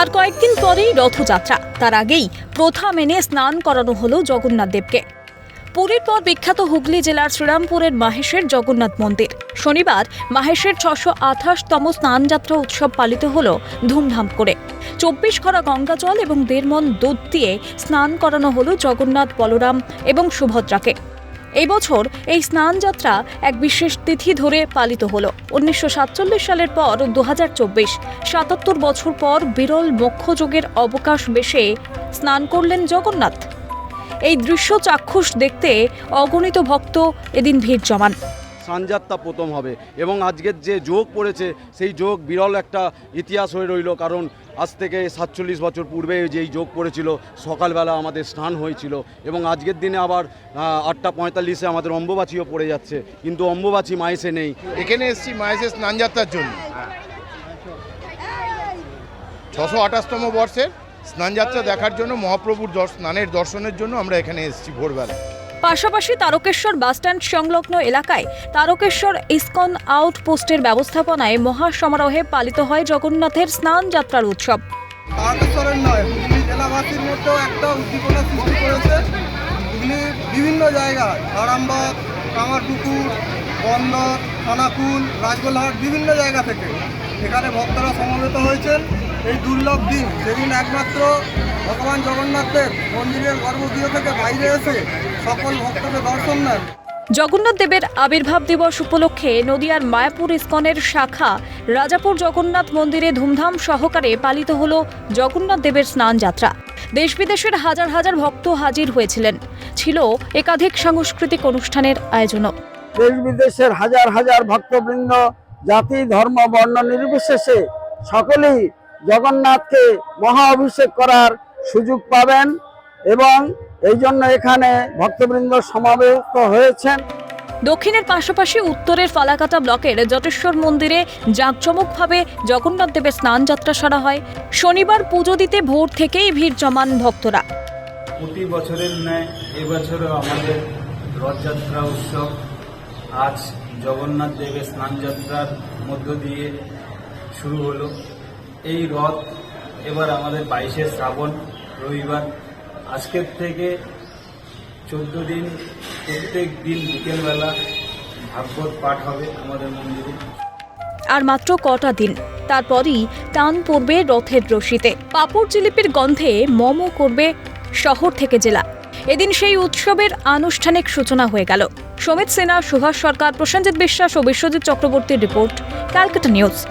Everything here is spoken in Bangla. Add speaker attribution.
Speaker 1: আর কয়েকদিন পরেই রথযাত্রা। তার আগেই প্রথা মেনে স্নান করানো হলো জগন্নাথ দেবকে। পুরীর পর বিখ্যাত হুগলি জেলার শ্রীরামপুরের মাহেশের জগন্নাথ মন্দির। শনিবার মাহেশের ছশো আঠাশতম স্নানযাত্রা উৎসব পালিত হল ধুমধাম করে। চব্বিশ খরা গঙ্গা জল এবং দেড়মন দুধ দিয়ে স্নান করানো হলো জগন্নাথ বলরাম এবং সুভদ্রাকে। এই বছর এই স্নানযাত্রা এক বিশেষ তিথি ধরে পালিত হলো। উনিশশো সাতচল্লিশ সালের পর দু হাজার সাতাত্তর বছর পর বিরল মক্ষযোগের অবকাশ বেশে স্নান করলেন জগন্নাথ। এই দৃশ্য চাক্ষুষ দেখতে অগণিত ভক্ত এদিন ভিড় জমান।
Speaker 2: স্নানযাত্রা প্রথম হবে। এবং আজকের যে যোগ পড়েছে, সেই যোগ বিরল একটা ইতিহাস হয়ে রইল, কারণ আজ থেকে সাতচল্লিশ বছর পূর্বে যেই যোগ পড়েছিল, সকালবেলা আমাদের স্নান হয়েছিল এবং আজকের দিনে আবার আটটা পঁয়তাল্লিশে আমাদের অম্বুবাচিও পড়ে যাচ্ছে। কিন্তু অম্বুবাচি মাইসে নেই।
Speaker 3: এখানে এসেছি মায়েসের স্নানযাত্রার জন্য। ছশো আঠাশতম বর্ষের স্নানযাত্রা দেখার জন্য, মহাপ্রভুর স্নানের দর্শনের জন্য আমরা এখানে এসেছি ভোরবেলা।
Speaker 1: পাশাপাশি তারকেশ্বর বাসস্ট্যান্ড সংলগ্ন এলাকায় তারকেশ্বর ইসকন আউটপোস্টের ব্যবস্থাপনায় মহাসমারোহে পালিত হয় জগন্নাথের স্নান যাত্রার উৎসব।
Speaker 4: হুগলির বিভিন্ন জায়গায়, আরামবাগ কামারপুকুর বন্দর, খানাকুল রাজগোলহাট বিভিন্ন জায়গা থেকে এখানে ভক্তরা সমবেত হয়েছেন। এই দুর্লভ দিন যেদিন একমাত্র ভগবান জগন্নাথের মন্দিরের গর্ভগৃহ থেকে বাইরে এসে সকল ভক্তকে দর্শন নেন
Speaker 1: জগন্নাথ দেবের আবির্ভাব দিবস উপলক্ষে নদিয়ার মায়াপুর ইস্কনের শাখা রাজাপুর জগন্নাথ মন্দিরে ধুমধাম সহকারে পালিত হল জগন্নাথ দেবের স্নান যাত্রা। দেশ বিদেশের হাজার হাজার ভক্ত হাজির হয়েছিলেন। ছিল একাধিক সাংস্কৃতিক অনুষ্ঠানের আয়োজনও।
Speaker 5: দেশ বিদেশের হাজার হাজার ভক্তবৃন্দ জাতি ধর্ম বর্ণ নির্বিশেষে সকলেই জগন্নাথকে মহা অভিষেক করার সুযোগ পাবেন এবং এই জন্য এখানে ভক্তবৃন্দ সমাবেত হয়েছেন।
Speaker 1: দক্ষিণের পাশাপাশি উত্তরের ফালাকাটা ব্লকের জটেশ্বর মন্দিরে জাঁকজমকভাবে জগন্নাথ দেবের স্নান যাত্রা সারা হয়। শনিবার পুজো দিতে ভোর থেকেই ভিড় জমান ভক্তরা।
Speaker 6: প্রতি বছরের ন্যায় এবছরও আমাদের রথযাত্রা উৎসব। আজ জগন্নাথ দেবের স্নানযাত্রার মধ্য দিয়ে শুরু হলো। এই রথ এবার আমাদের বাইশে শ্রাবণ, রবিবার। আজকের থেকে চোদ্দ দিন, প্রত্যেক দিন বিকেলবেলা ভাগবত পাঠ হবে আমাদের মন্দিরে।
Speaker 1: আর মাত্র কটা দিন, তারপরই টান পড়বে রথের রশিতে। পাপড় জিলিপির গন্ধে মম করবে শহর থেকে জেলা। এদিন সেই উৎসবের আনুষ্ঠানিক সূচনা হয়ে গেল। সমিত সিনহা, সুভাষ সরকার, প্রসেনজিৎ বিশ্বাস ও বিশ্বজিৎ চক্রবর্তীর রিপোর্ট, ক্যালকাটা নিউজ।